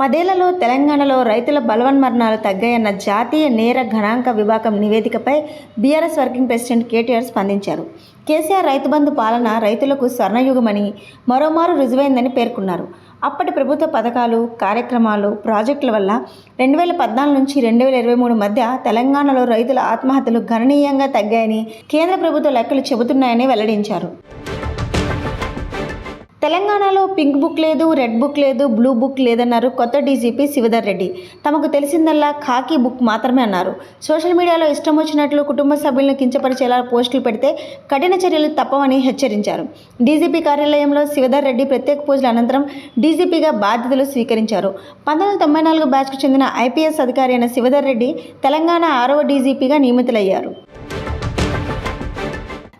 పదేళ్ళలో తెలంగాణలో రైతుల బలవన్మరణాలు తగ్గాయన్న జాతీయ నేర గణాంక విభాగం నివేదికపై బీఆర్ఎస్ వర్కింగ్ ప్రెసిడెంట్ కేటీఆర్ స్పందించారు. కేసీఆర్ రైతు బంధు పాలన రైతులకు స్వర్ణయుగమని మరోమారు రుజువైందని పేర్కొన్నారు. అప్పటి ప్రభుత్వ పథకాలు కార్యక్రమాలు ప్రాజెక్టుల వల్ల రెండు వేల పద్నాలుగు నుంచి రెండు వేల ఇరవై మూడు మధ్య తెలంగాణలో రైతుల ఆత్మహత్యలు గణనీయంగా తగ్గాయని కేంద్ర ప్రభుత్వ లెక్కలు చెబుతున్నాయని వెల్లడించారు. తెలంగాణలో పింక్ బుక్ లేదు రెడ్ బుక్ లేదు బ్లూ బుక్ లేదన్నారు కొత్త డీజీపీ శివధర్ రెడ్డి. తమకు తెలిసిందల్లా ఖాకీ బుక్ మాత్రమే అన్నారు. సోషల్ మీడియాలో ఇష్టం వచ్చినట్లు కుటుంబ సభ్యులను కించపరిచేలా పోస్టులు పెడితే కఠిన చర్యలు తప్పవని హెచ్చరించారు. డీజీపీ కార్యాలయంలో శివధర్ రెడ్డి ప్రత్యేక పూజల అనంతరం డీజీపీగా బాధ్యతలు స్వీకరించారు. పంతొమ్మిది వందల తొంభై నాలుగు బ్యాచ్కు చెందిన ఐపీఎస్ అధికారి అయిన శివధర్ రెడ్డి తెలంగాణ ఆరవ డీజీపీగా నియమితులయ్యారు.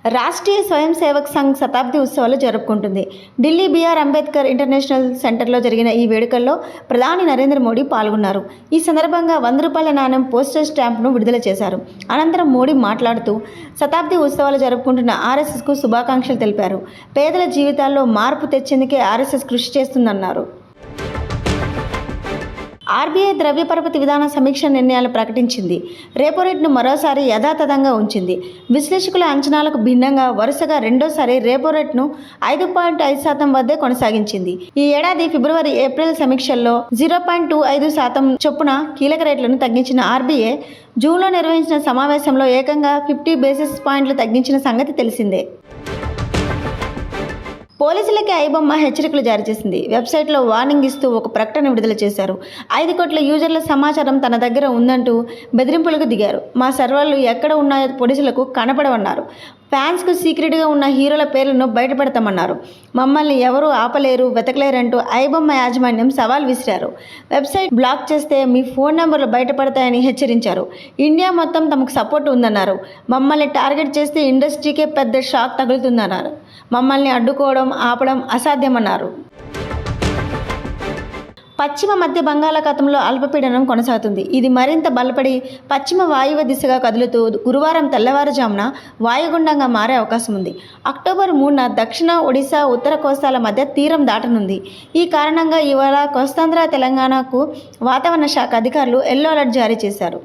రాష్ట్రీయ స్వయం సేవక్ సంఘ్ శతాబ్ది ఉత్సవాలు జరుపుకుంటుంది. ఢిల్లీ బీఆర్ అంబేద్కర్ ఇంటర్నేషనల్ సెంటర్లో జరిగిన ఈ వేడుకల్లో ప్రధాని నరేంద్ర మోడీ పాల్గొన్నారు. ఈ సందర్భంగా వంద రూపాయల నాణ్యం పోస్టర్ స్టాంప్ను విడుదల చేశారు. అనంతరం మోడీ మాట్లాడుతూ శతాబ్ది ఉత్సవాలు జరుపుకుంటున్న ఆర్ఎస్ఎస్కు శుభాకాంక్షలు తెలిపారు. పేదల జీవితాల్లో మార్పు తెచ్చేందుకే ఆర్ఎస్ఎస్ కృషి చేస్తుందన్నారు. ఆర్బీఐ ద్రవ్య పరపతి విధాన సమీక్ష నిర్ణయాలు ప్రకటించింది. రేపో రేట్ను మరోసారి యథాతథంగా ఉంచింది. విశ్లేషకుల అంచనాలకు భిన్నంగా వరుసగా రెండోసారి రేపో రేట్ను ఐదు పాయింట్ ఐదు శాతం వద్దే కొనసాగించింది. ఈ ఏడాది ఫిబ్రవరి ఏప్రిల్ సమీక్షల్లో జీరో పాయింట్ టూ ఐదు శాతం చొప్పున కీలక రేట్లను తగ్గించిన ఆర్బీఐ జూన్లో నిర్వహించిన సమావేశంలో ఏకంగా ఫిఫ్టీ బేసిస్ పాయింట్లు తగ్గించిన సంగతి తెలిసిందే. పోలీసులకి ఐబొమ్మ హెచ్చరికలు జారీ చేసింది. వెబ్సైట్లో వార్నింగ్ ఇస్తూ ఒక ప్రకటన విడుదల చేశారు. ఐదు కోట్ల యూజర్ల సమాచారం తన దగ్గర ఉందంటూ బెదిరింపులకు దిగారు. మా సర్వర్లు ఎక్కడ ఉన్నాయో పోలీసులకు కనపడవన్నారు. ఫ్యాన్స్కు సీక్రెట్గా ఉన్న హీరోల పేర్లను బయటపెడతామన్నారు. మమ్మల్ని ఎవరూ ఆపలేరు వెతకలేరంటూ ఐబొమ్మ యాజమాన్యం సవాల్ విసిరారు. వెబ్సైట్ బ్లాక్ చేస్తే మీ ఫోన్ నెంబర్లు బయటపడతాయని హెచ్చరించారు. ఇండియా మొత్తం తమకు సపోర్ట్ ఉందన్నారు. మమ్మల్ని టార్గెట్ చేస్తే ఇండస్ట్రీకే పెద్ద షాక్ తగులుతుందన్నారు. మమ్మల్ని అడ్డుకోవడం ఆపడం అసాధ్యమన్నారు. పశ్చిమ మధ్య బంగాళాఖాతంలో అల్పపీడనం కొనసాగుతుంది. ఇది మరింత బలపడి పశ్చిమ వాయువ్య దిశగా కదులుతూ గురువారం తెల్లవారుజామున వాయుగుండంగా మారే అవకాశం ఉంది. అక్టోబర్ మూడున దక్షిణ ఒడిశా ఉత్తర కోస్తాల మధ్య తీరం దాటనుంది. ఈ కారణంగా ఇవాళ కోస్తాంధ్ర తెలంగాణకు వాతావరణ శాఖ అధికారులు ఎల్లో అలర్ట్ జారీ చేశారు.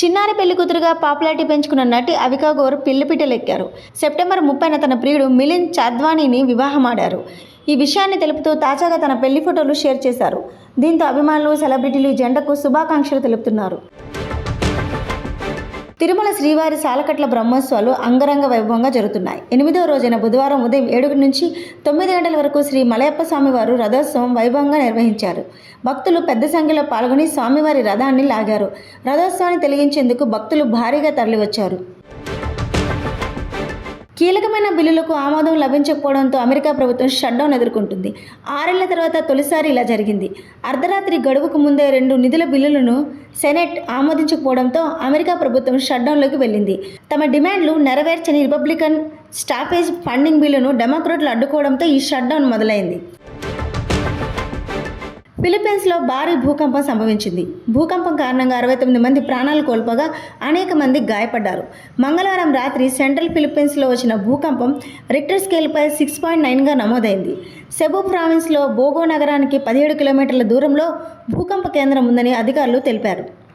చిన్నారి పెళ్ళి కూతురుగా పాపులారిటీ పెంచుకున్న నటి అవికా గోర్ పిల్లిపిట్టలెక్కారు సెప్టెంబర్ ముప్పైన తన ప్రియుడు మిలింద్ చాద్వానీని వివాహమాడారు. ఈ విషయాన్ని తెలుపుతూ తాజాగా తన పెళ్ళి ఫోటోలు షేర్ చేశారు. దీంతో అభిమానులు సెలబ్రిటీలు జెండకు శుభాకాంక్షలు తెలుపుతున్నారు. తిరుమల శ్రీవారి సాలకట్ల బ్రహ్మోత్సవాలు అంగరంగ వైభవంగా జరుగుతున్నాయి. ఎనిమిదో రోజైన బుధవారం ఉదయం ఏడు నుంచి తొమ్మిది గంటల వరకు శ్రీ మలయప్ప స్వామివారు రథోత్సవం వైభవంగా నిర్వహించారు. భక్తులు పెద్ద సంఖ్యలో పాల్గొని స్వామివారి రథాన్ని లాగారు. రథోత్సవాన్ని తెలిగించేందుకు భక్తులు భారీగా తరలివచ్చారు. కీలకమైన బిల్లులకు ఆమోదం లభించకపోవడంతో అమెరికా ప్రభుత్వం షట్డౌన్ ఎదుర్కొంటుంది. ఆరేళ్ళ తర్వాత తొలిసారి ఇలా జరిగింది. అర్ధరాత్రి గడువుకు ముందే రెండు నిధుల బిల్లులను సెనెట్ ఆమోదించకపోవడంతో అమెరికా ప్రభుత్వం షట్డౌన్లోకి వెళ్ళింది. తమ డిమాండ్లు నెరవేర్చని రిపబ్లికన్ స్టాపేజ్ ఫండింగ్ బిల్లును డెమోక్రాట్లు అడ్డుకోవడంతో ఈ షట్డౌన్ మొదలైంది. ఫిలిప్పీన్స్లో భారీ భూకంపం సంభవించింది. భూకంపం కారణంగా అరవై తొమ్మిది మంది ప్రాణాలు కోల్పోగా అనేక మంది గాయపడ్డారు. మంగళవారం రాత్రి సెంట్రల్ ఫిలిప్పీన్స్లో వచ్చిన భూకంపం రిక్టర్ స్కేల్పై సిక్స్ పాయింట్ నైన్గా నమోదైంది. సెబు ప్రావిన్స్లో బోగో నగరానికి పదిహేడు కిలోమీటర్ల దూరంలో భూకంప కేంద్రం ఉందని అధికారులు తెలిపారు.